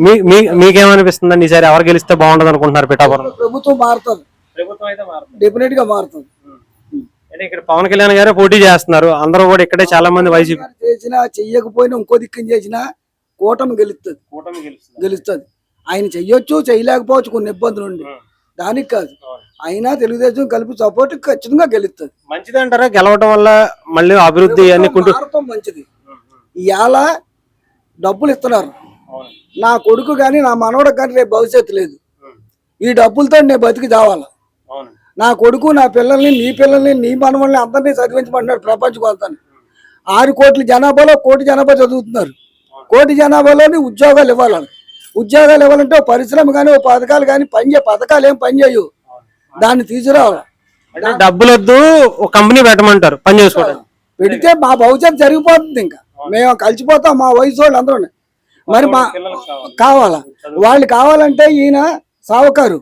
మీ మీ- మీకేమనిపిస్తుందండి ఈసారి ఎవరు గెలిస్తే బాగుండదు అనుకుంటున్నారు పిఠాపురం? ప్రభుత్వం మారుతుంది. ప్రభుత్వం అయితే మారుతుంది. డెఫినెట్గా మారుతుంది. అంటే ఇక్కడ పవన్ కళ్యాణ్ గారే పోటీ చేస్తున్నారు. అందరూ కూడా ఇక్కడే చాలా మంది వైసీపీ చేసినా చెయ్యకపోయినా ఇంకో దిక్కుని చేసినా కూటమి గెలుస్తుంది. కూటమి గెలుస్తుంది. ఆయన చెయ్యొచ్చు చేయలేకపోవచ్చు కొన్ని ఇబ్బందులు ఉండి. దానికి కాదు. అయినా తెలుగుదేశం కలిపి సపోర్ట్ ఖచ్చితంగా గెలుస్తుంది. మంచిది అంటారా గెలవడం వల్ల మళ్ళీ అభివృద్ధి అన్ని కుంటూ మారటం మంచిది. ఇవాళ డబ్బులు ఇస్తున్నారు. నా కొడుకు కానీ నా మనవడికి కానీ రేపు భవిష్యత్తు లేదు. ఈ డబ్బులతో నేను బతికి చావాలి నా కొడుకు నా పిల్లల్ని నీ పిల్లల్ని నీ మనవల్ని అందరినీ చదివించమంటున్నాడు ప్రపంచం అంతా ఆరు కోట్ల జనాభాలో కోటి జనాభా చదువుతున్నారు. కోటి జనాభాలోని ఉద్యోగాలు ఇవ్వాలి వాళ్ళకి. ఉద్యోగాలు ఇవ్వాలంటే పరిశ్రమ కానీ ఓ పథకాలు కానీ పనిచే పథకాలు ఏం పనిచేయవు దాన్ని తీసుకురావాలి. అంటే డబ్బులు వద్దు ఒక కంపెనీ పెట్టమంటారు. పని చేసుకోవడానికి. పెడితే మా భవిష్యత్తు జరిగిపోతుంది ఇంకా. మేము కలిసిపోతాం మా వయసు వాళ్ళు అందరూ మరి మా కావాలా. వాళ్ళు కావాలంటే ఈయన సావుకారు.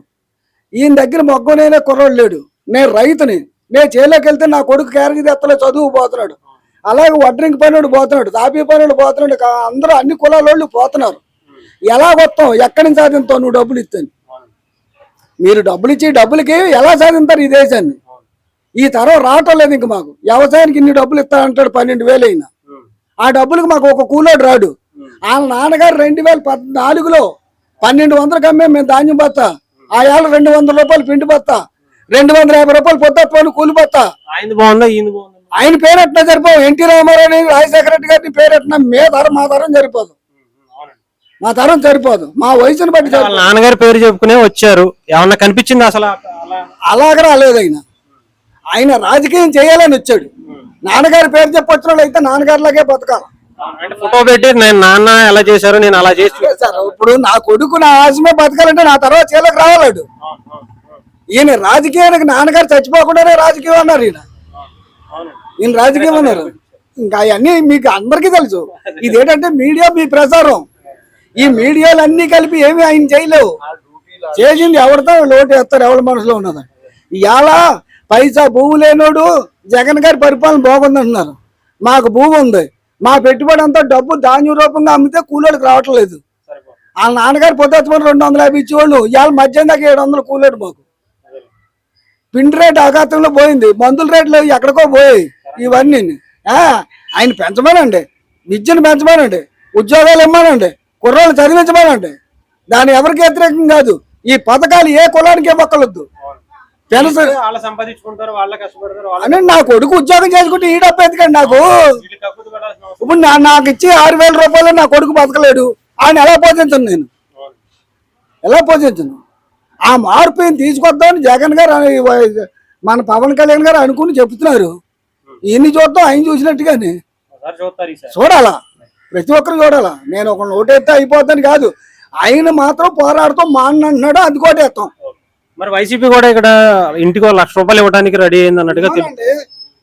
ఈయన దగ్గర మొగ్గనైనా కుర్రోడు లేడు. నేను రైతుని. నేను చేలోకి వెళ్తే నా కొడుకు క్యారెట్ ఎత్తలో చదువు పోతున్నాడు. అలాగే వడ్రింగ్ పనుడు పోతున్నాడు తాపీ పనుడు పోతున్నాడు అందరూ అన్ని కులాల వాళ్ళు పోతున్నారు. ఎలా వస్తాం ఎక్కడి నుంచి సాధిస్తావు? నువ్వు డబ్బులు ఇస్తాను. మీరు డబ్బులు ఇచ్చి డబ్బులకి ఎలా సాధిస్తారు ఈ దేశాన్ని? ఈ తరం రావటం లేదు ఇంక మాకు. వ్యవసాయానికి ఇన్ని డబ్బులు ఇస్తా అంటాడు పన్నెండు వేలు అయినా. ఆ డబ్బులకు మాకు ఒక కూలోడు రాడు. వాళ్ళ నాన్నగారు రెండు వేల పద్నాలుగులో పన్నెండు వందలకు అమ్మే మేము ధాన్యం బత్తా. ఆ ఏళ్ళ రెండు వందల రూపాయలు పిండి బత్తా. రెండు వందల యాభై రూపాయలు పొద్దుపోయి కూలి బత్తా. ఆయన పేరెట్టినా సరిపోవు ఎన్టీ రామారావు అని రాజశేఖర రెడ్డి గారిని పేరెట్టినా మే తరం మా తరం సరిపోదు. మా తరం సరిపోదు. మా వయసుని బట్టి. నాన్నగారి పేరు చెప్పుకునే వచ్చారు. ఏమన్నా కనిపించింది అసలు అలా? అలాగ రాలేదు ఆయన. ఆయన రాజకీయం చేయాలని వచ్చాడు. నాన్నగారి పేరు చెప్పొచ్చిన వాళ్ళు అయితే నాన్నగారిలాగే బతకాలి. అంటే ఫోటో పెట్టి నేను నాన్న ఎలా చేశారు నేను అలా చేసి సార్ ఇప్పుడు నా కొడుకు నా ఆశమే బతకాలంటే నా తర్వాత చీలకు రావాలడు. ఈయన రాజకీయానికి నాన్నగారు చచ్చిపోకుండానే రాజకీయం అన్నారు ఈయన. ఈయన రాజకీయం అన్నారు. ఇంకా అవన్నీ మీకు అందరికీ తెలుసు. ఇదేంటంటే మీడియా మీ ప్రసారం. ఈ మీడియాలు అన్ని కలిపి ఏమి ఆయన చేయలేవు. చేసింది ఎవరితో లోటు వేస్తారు ఎవరి మనసులో ఉన్నది. ఇలా పైసా భూమి లేనోడు జగన్ గారి పరిపాలన బాగుంది అంటున్నారు మాకు భూమి ఉంది. మా పెట్టుబడి అంతా డబ్బు ధాన్యం రూపంగా అమ్మితే కూలోడికి రావట్లేదు. వాళ్ళ నాన్నగారు పొద్దున రెండు వందల యాభై ఇచ్చేవాళ్ళు ఇవాళ మధ్యాహ్నం దాకా ఏడు వందలు కూలేడు మాకు. పిండి రేట్ ఆఘాతంలో పోయింది మందుల రేట్లు ఎక్కడికో పోయాయి ఇవన్నీ. ఆయన పెంచమనండి విద్యను పెంచమనండి ఉద్యోగాలు ఇవ్వమనండి కుర్రాలు చదివించమనండి. దాని ఎవరికి వ్యతిరేకం కాదు ఈ పథకాలు ఏ కులానికి ఇవ్వకలొద్దు సంపాదించుకుంటారు వాళ్ళ కష్టపడతారు అని నా కొడుకు ఉద్యోగం చేసుకుంటే ఈ డబ్బు ఎందుకండి నాకు? ఇప్పుడు నాకు ఇచ్చి ఆరు వేల రూపాయలు నా కొడుకు బతకలేడు. ఆయన ఎలా పోషించను నేను? ఎలా పోషించను? ఆ మార్పు తీసుకొద్దామని జగన్ గారు మన పవన్ కళ్యాణ్ గారు అనుకుని చెప్తున్నారు. ఈయన్ని చూద్దాం ఆయన చూసినట్టుగానే. చూడాలా? ప్రతి ఒక్కరు చూడాలా? నేను ఒక ఓటేస్తే అయిపోతాను కాదు. ఆయన మాత్రం పోరాడుతూ మా అన్న అంటున్నాడు అది కోటేస్తాం మరి వైసీపీ కూడా ఇక్కడ ఇంటికి ఒక లక్ష రూపాయలు ఇవ్వడానికి రెడీ అయింది అన్నట్టుగా.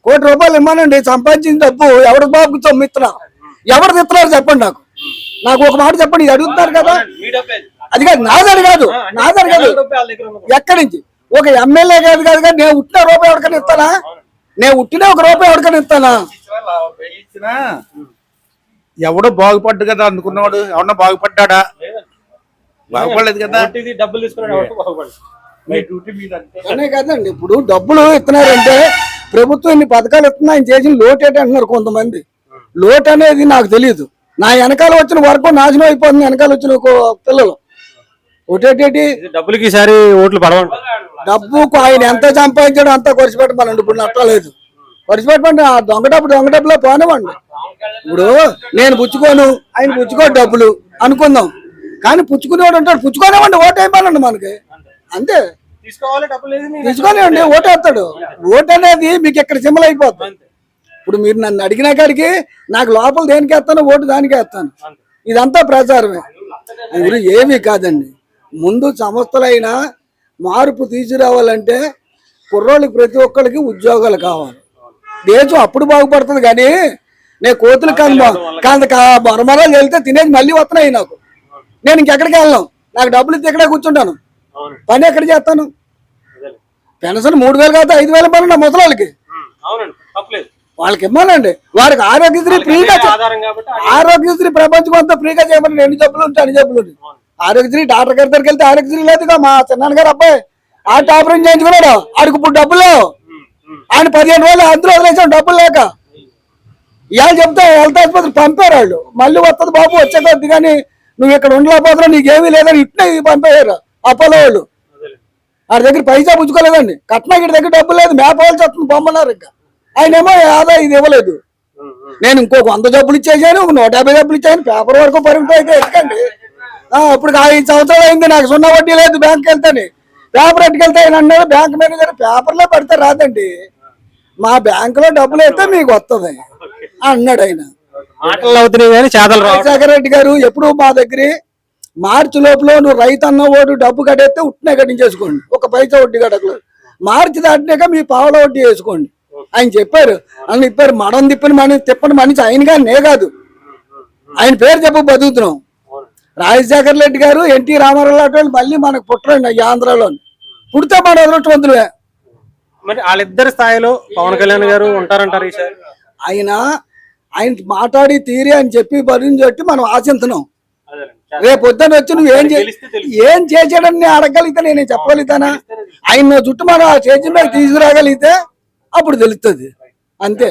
కోటి రూపాయలు ఇవ్వనండి. సంపాదించిన డబ్బు ఎవరి బాబుకి తొమ్మిస్తున్నా ఎవరు తిస్తున్నారు చెప్పండి నాకు. నాకు ఒక మాట చెప్పండి. ఇది అడుగుతున్నారు కదా. అది కాదు నాదని కాదు. నాదని కాదు. ఎక్కడి నుంచి? ఒక ఎమ్మెల్యే కాదు కాదు కానీ నేను ఉట్టిన రూపాయి ఎవరికైనా ఇస్తానా? నేను ఉట్టిన ఒక రూపాయి ఎవరికైనా ఇస్తానా? ఎవడో బాగుపడ్డు కదా అనుకున్నవాడు. ఎవడన్నా బాగుపడ్డా బాగుపడలేదు కదా. డబ్బులు తీసుకున్నాడు అనే కదండి ఇప్పుడు డబ్బులు ఇస్తున్నారంటే ప్రభుత్వం ఇన్ని పథకాలు ఇస్తున్నా ఆయన చేసిన లోటు ఏంటి అంటున్నారు కొంతమంది. లోటు అనేది నాకు తెలియదు నా వెనకాల వచ్చిన వర్గం నాశనం అయిపోతుంది వెనకాల వచ్చిన ఒక పిల్లలు. ఒకటేటేటి ఇది డబ్బులకి ఈసారి ఓట్లు పడవంట డబ్బుకు ఆయన ఎంత సంపాదించాడో అంతా ఖర్చుపెట్టమనండి ఇప్పుడు నట్టలేదు ఖర్చుపెట్టమంటే ఆ దొంగ డబ్బు దొంగ డబ్బులో పోనివ్వండి. ఇప్పుడు నేను పుచ్చుకోను ఆయన పుచ్చుకోడు డబ్బులు అనుకుందాం. కానీ పుచ్చుకునేవాడు ఉంటాడు పుచ్చుకోనివ్వండి ఓటు అయిపోయినండి మనకి. అంతే. లేదు తీసుకొనివ్వండి ఓటు వేస్తాడు. ఓటు అనేది మీకు ఇక్కడ సింబల్ అయిపోతుంది ఇప్పుడు మీరు నన్ను అడిగిన కాడికి నాకు లోపల దేనికి వేస్తాను ఓటు దానికి వేస్తాను. ఇదంతా ప్రచారమే. ఇది ఏమీ కాదండి. ముందు సంస్థలైనా మార్పు తీసుకురావాలంటే కుర్రోళ్ళకి ప్రతి ఒక్కరికి ఉద్యోగాలు కావాలి. దేశం అప్పుడు బాగుపడుతుంది కానీ నేను కోతులు కంద కంద మరమరాలు వెళ్తే తినేది మళ్ళీ వస్తున్నాయి నాకు. నేను ఇంకెక్కడికి వెళ్ళను. నాకు డబ్బులు ఇస్తే ఇక్కడే కూర్చుంటాను. పని ఎక్కడ చేస్తాను. పెన్షన్ మూడు వేలు కాదు ఐదు వేలు పని నా ముసలాళ్ళకి? వాళ్ళకి ఇవ్వాలండి వారికి ఆరోగ్యశ్రీ ఫ్రీగా ఆరోగ్యశ్రీ ప్రపంచం అంతా ఫ్రీగా చేయమని ఎన్ని జబ్బులు ఉంటాయి అన్ని జబ్బులు ఉంటాయి ఆరోగ్యశ్రీ డాక్టర్ గారి దగ్గరికి వెళ్తే ఆరోగ్యశ్రీ లేదుగా మా చిన్నాన్న గారు అబ్బాయి. ఆట ఆపరేషన్ చేయించుకున్నాడు. ఆడికి ఇప్పుడు డబ్బులు. ఆయన పదిహేను రోజులు అందులో వదిలేసాం డబ్బులు లేక. ఇవాళ చెప్తే హెల్త్ ఆసుపత్రి పంపారు వాళ్ళు. మళ్ళీ వస్తుంది బాబు వచ్చే కొద్ది కానీ నువ్వు ఇక్కడ ఉండలేకపోతున్నావు నీకేమీ లేదని ఇట్నే పంపేయారు అపోలో వాళ్ళు ఆడి దగ్గర పైసా పుచ్చుకోలేదండి కట్నా ఇక్కడ దగ్గర డబ్బులు లేదు మేపవలసి వస్తుంది పొమ్మన్నారు ఇంకా. ఆయన ఏమో ఆదా ఇది ఇవ్వలేదు. నేను ఇంకొక వంద జబ్బులు ఇచ్చేసాను ఒక నూట యాభై జబ్బులు ఇచ్చాను పేపర్ వరకు పరిమితం అయితే ఆ, ఇప్పుడు ఐదు సంవత్సరాలు అయింది నాకు సున్నా వడ్డీ లేదు బ్యాంక్ వెళ్తాను పేపర్ ఎట్టుకెళ్తే ఆయన అన్నాడు బ్యాంక్ మేనేజర్ పేపర్లో పెడితే రాదండి. మా బ్యాంకులో డబ్బులు అయితే మీకు వస్తుంది అన్నాడు ఆయన. మాటలు అవుతున్నాయి కానీ చేతలు రాజశేఖర రెడ్డి గారు ఎప్పుడు మా దగ్గర మార్చి లోపల నువ్వు రైతు అన్న ఓడు డబ్బు కట్టేస్తే ఉట్టినే కట్టించేసుకోండి. ఒక పైసా వడ్డీ కట్టకలేదు మార్చి దాటినాక మీ పావుల వడ్డీ వేసుకోండి. ఆయన చెప్పారు అని చెప్పారు మడం తిప్పని మని తిప్పని మనిషి ఆయన కానీ నే కాదు. ఆయన పేరు చెప్పు బతుకుతున్నాం. రాజశేఖర రెడ్డి గారు ఎన్టీ రామారావు లాంటి వాళ్ళు మళ్ళీ మనకు పుట్టరండి ఈ ఆంధ్రాలో పుడితే మన అదృష్టవంతులే మరి వాళ్ళిద్దరి స్థాయిలో పవన్ కళ్యాణ్ గారు ఉంటారంటారు ఆయన ఆయన మాట్లాడి తీరి అని చెప్పి బదిని చెట్టి మనం ఆశిస్తున్నాం రేపు పొద్దున్న వచ్చి నువ్వు ఏం. ఏం చేసాడని నేను అడగలిగితే నేను చెప్పగలుగుతానా? ఆయన చుట్టూ మనం ఆ స్టేజ్ మీద తీసుకురాగలిగితే అప్పుడు తెలుస్తుంది. అంతే.